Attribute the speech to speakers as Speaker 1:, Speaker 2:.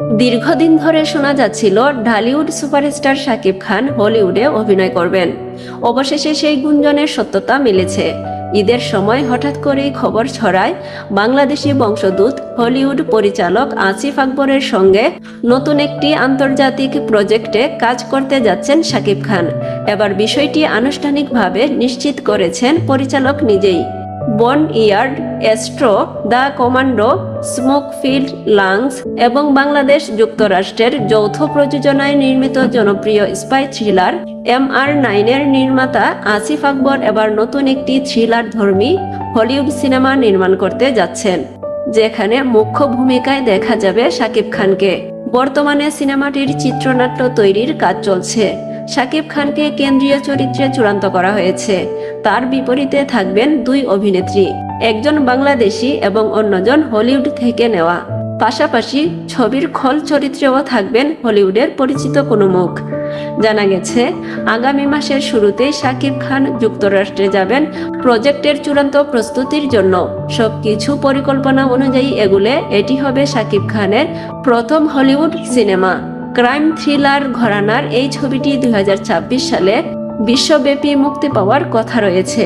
Speaker 1: দীর্ঘদিন ধরে শোনা যাচ্ছিল ঢালিউড সুপারস্টার শাকিব খান হলিউডে অভিনয় করবেন। অবশেষে সেই গুঞ্জনের সত্যতা মিলেছে। ঈদের সময় হঠাৎ করেই খবর ছড়ায়, বাংলাদেশি বংশদূত হলিউড পরিচালক আসিফ আকবরের সঙ্গে নতুন একটি আন্তর্জাতিক প্রজেক্টে কাজ করতে যাচ্ছেন শাকিব খান। এবার বিষয়টি আনুষ্ঠানিকভাবে নিশ্চিত করেছেন পরিচালক নিজেই। Bone yard astro the commando smokefield lungs এবং বাংলাদেশ যুক্তরাষ্ট্রের যৌথ প্রযোজনায় নির্মিত জনপ্রিয় স্পাই থ্রিলার এম আর নাইনের নির্মাতা আসিফ আকবর এবার নতুন একটি থ্রিলার ধর্মী হলিউড সিনেমা নির্মাণ করতে যাচ্ছেন, যেখানে মুখ্য ভূমিকায় দেখা যাবে শাকিব খানকে। বর্তমানে সিনেমাটির চিত্রনাট্য তৈরির কাজ চলছে। শাকিব খানকে কেন্দ্রীয় চরিত্রে চূড়ান্ত করা হয়েছে। তার বিপরীতে থাকবেন দুই অভিনেত্রী, একজন বাংলাদেশি এবং অন্যজন হলিউড থেকে নেওয়া। পাশাপাশি ছবির খল চরিত্রেও থাকবেন হলিউডের পরিচিত কোনো মুখ। জানা গেছে, আগামী মাসের শুরুতেই শাকিব খান যুক্তরাষ্ট্রে যাবেন প্রজেক্টের চূড়ান্ত প্রস্তুতির জন্য। সবকিছু পরিকল্পনা অনুযায়ী এগুলে এটি হবে শাকিব খানের প্রথম হলিউড সিনেমা। ক্রাইম থ্রিলার ঘরানার এই ছবিটি দু হাজার ছাব্বিশ সালে বিশ্বব্যাপী মুক্তি পাওয়ার কথা রয়েছে।